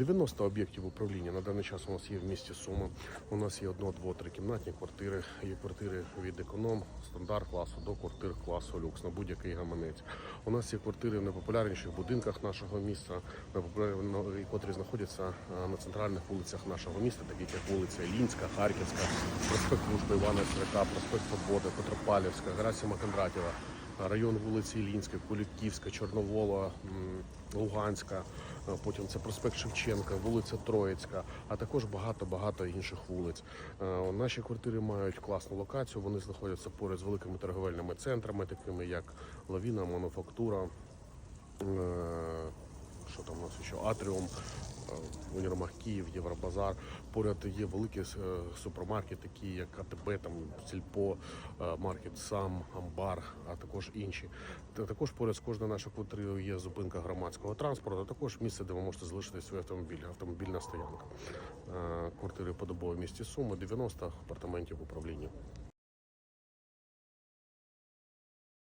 90 об'єктів управління на даний час у нас є в місті Суми. У нас є одно, дво, трикімнатні квартири. Є квартири від економ, стандарт класу до квартир класу люкс на будь-який гаманець. У нас є квартири в найпопулярніших будинках нашого міста, ну, котрі знаходяться на центральних вулицях нашого міста, таких як вулиця Лінська, Харківська, проспект Дружби Івана Стрика, проспект Свободи, Петропавлівська, Герасима Кондратєва район вулиці Ілінська, Куликівська, Чорновола, Луганська, е, потім це проспект Шевченка, вулиця Троїцька, а також багато-багато інших вулиць. Е, Наші квартири мають класну локацію. Вони знаходяться поряд з великими торговельними центрами, такими як Лавіна, Мануфактура. е, Що там у нас ще? Атріум, Універмаг Київ, Євробазар. Поряд є великі е, супермаркети, такі як АТБ, там Сільпо, е, Маркет Сам, Амбар, а також інші. Та Також поряд з кожною нашою квартирою є зупинка громадського транспорту, а також місце, де ви можете залишити свій автомобіль, автомобільна стоянка. Е, Квартири в місті Суми, 90 апартаментів в управлінні.